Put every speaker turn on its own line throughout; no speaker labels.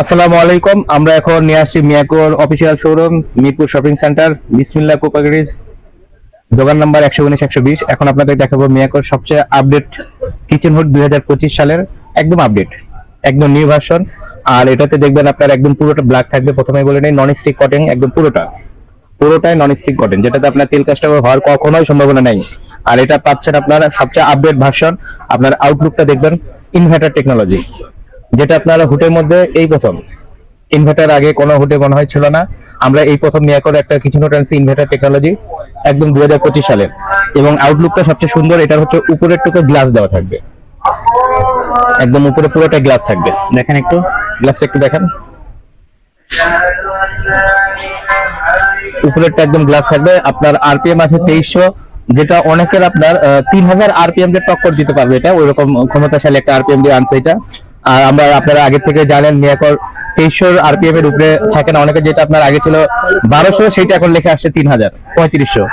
আসসালামু আলাইকুম, আমরা এখন নিয়ে আসছি মিয়াকোর official showroom Mirpur shopping centre Bismillah কোপাগরিজ দোকান নাম্বার একশো উনিশ, একশো বিশ। এখন আপনাদের দেখাবো মিয়াকোর সবচেয়ে আপডেট কিচেন হুড দুই হাজার পঁচিশ সালের একদম আপডেট একদম নিউ ভার্সন আর এটাতে দেখবেন আপনার একদম পুরোটা ব্ল্যাক থাকবে প্রথমে বলে নেই নন স্টিক কটিং একদম পুরোটা। পুরোটাই নন স্টিক কটেন যেটাতে আপনার তেল কাজটা হওয়ার কখনোই সম্ভাবনা নেই। আর এটা পাচ্ছেন আপনার সবচেয়ে আপডেট ভার্সন আপনার আউটলুকটা দেখবেন ইনভার্টার টেকনোলজি যেটা আপনারা হুটের মধ্যে এই প্রথম। ইনভার্টার আগে কোনো হুটে মনে হয় ছিল না। আমরা এই প্রথম নিয়ে করে একটা কিছু হুট আনছি ইনভার্টার টেকনোলজি একদম দুই হাজার পঁচিশ সালের এবং আউটলুকটা সবচেয়ে সুন্দর, এটা হচ্ছে উপরের টুকু গ্লাস দেওয়া থাকবে। একদম উপরে পুরোটা গ্লাস থাকবে। দেখেন একটু গ্লাসটা একটু দেখেন। উপরেরটা একদম গ্লাস থাকবে। আপনার আরপিএম আছে তেইশশো, যেটা অনেকের আপনার তিন হাজার আরপিএম দিয়ে টক্কর দিতে পারবে এটা। ওইরকম ক্ষমতাশালী একটা আরপিএম দিয়ে আনছে এটা। আর আমরা, আপনারা আগে থেকে জানেন, মিয়াকর তেইশশোর আরপিএম এর উপরে থাকে না। অনেকে যেটা আপনার আগে ছিল বারোশো সেটা এখন লেখা আসছে তিন হাজার, পঁয়ত্রিশশো।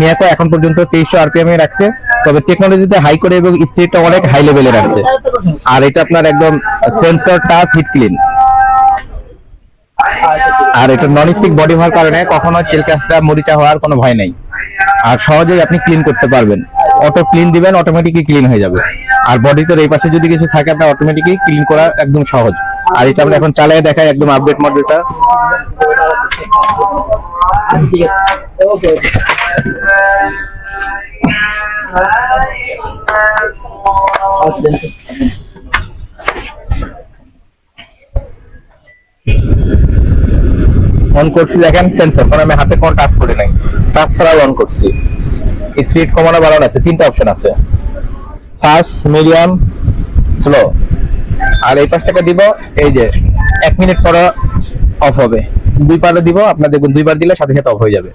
মিয়াকো এখন পর্যন্ত তেইশশো আরপিএম এ রাখছে। তবে টেকনোলজিতে হাই করে এবং স্পিডটা অনেক হাই লেভেলে রাখছে। আর এটা আপনার একদম সেন্সর টাচ হিট ক্লিন আর এটা নন স্টিক বডি হওয়ার কারণে কখনো তেল কাজটা মরিচা হওয়ার কোনো ভয় নেই। আর সহজেই আপনি ক্লিন করতে পারবেন। অটো ক্লিন দিবেন অটোমেটিকই ক্লিন হয়ে যাবে। আর বডিতে এই পাশে যদি কিছু থাকে, আপনার অটোমেটিকই ক্লিন করা একদম সহজ। আর এটা আমরা এখন চালিয়ে দেখাই একদম আপডেট মডেলটা অন করছি, দেখেন সেন্সর কারণ আমি হাতে কোনো টাচ করি নাই। টাচ ছাড়াও অন করছি স্পিড কমানো বাড়ানো আছে, তিনটা অপশন আছে। ফাস্ট মিডিয়াম স্লো আর এই পাশটাকে দিব, এই যে, এক মিনিট পরে অফ হবে। দুই পারে দিব, আপনার দেখুন দুই দুইবার দিলে সাথে সাথে অফ হয়ে যাবে।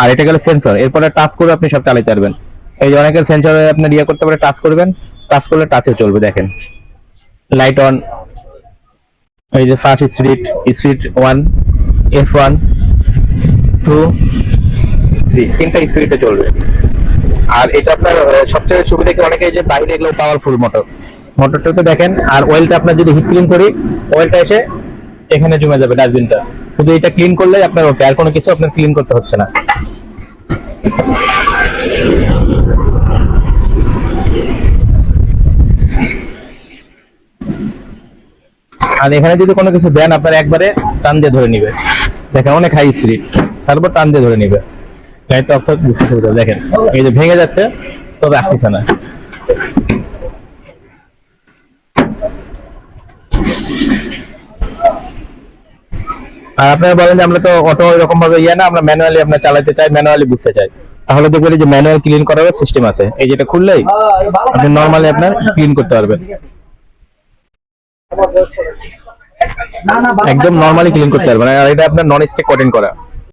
আর এটা গেলে সেন্সর এরপরে টাচ করে আপনি সব চালাতে পারবেন। এই যে অনেকের সেন্সরে আপনার ইয়ে করতে পারে টাচ করবেন টাচ করলে টাচে চলবে, দেখেন। লাইট অন এই যে first speed speed one F one two three তিনটা স্পিডে চলবে। আর এটা আপনার সবচেয়ে সুবিধা কি অনেকে যে বাইরে এগুলো পাওয়ারফুল মোটর মোটরটাতে দেখেন, আর অয়েলটা আপনার যদি হিট ক্লিন করি অয়েলটা এসে এখানে জমে যাবে ডাস্টবিনটা শুধু এটা ক্লিন করলেই আপনার ওকে আর কোনো কিছু আপনার ক্লিন করতে হচ্ছে না। আর এখানে যদি কোনো কিছু দেন আপনার একবারে টান দিয়ে ধরে নিবে। দেখেন অনেক হাই স্পিড তারপর টান দিয়ে ধরে নিবে। লাইটটা অর্থাৎ বুঝতে সুবিধা দেখেন। এই যে ভেঙে যাচ্ছে তবে আসতেছে না। আর আপনারা বলেন যে আমরা তো অটো এরকম ভাবে ইয়ে না আমরা ম্যানুয়ালি আপনার চালাতে চাই ম্যানুয়ালি বুঝতে চাই। তাহলে দেখবেন যে ম্যানুয়াল ক্লিন করার সিস্টেম আছে। এই যেটা খুললেই আপনি নর্মালি আপনার ক্লিন করতে পারবেন। একদম নরমালি ক্লিন করতে পারবেন আর এটা আপনার নন স্টিক কটিং করা।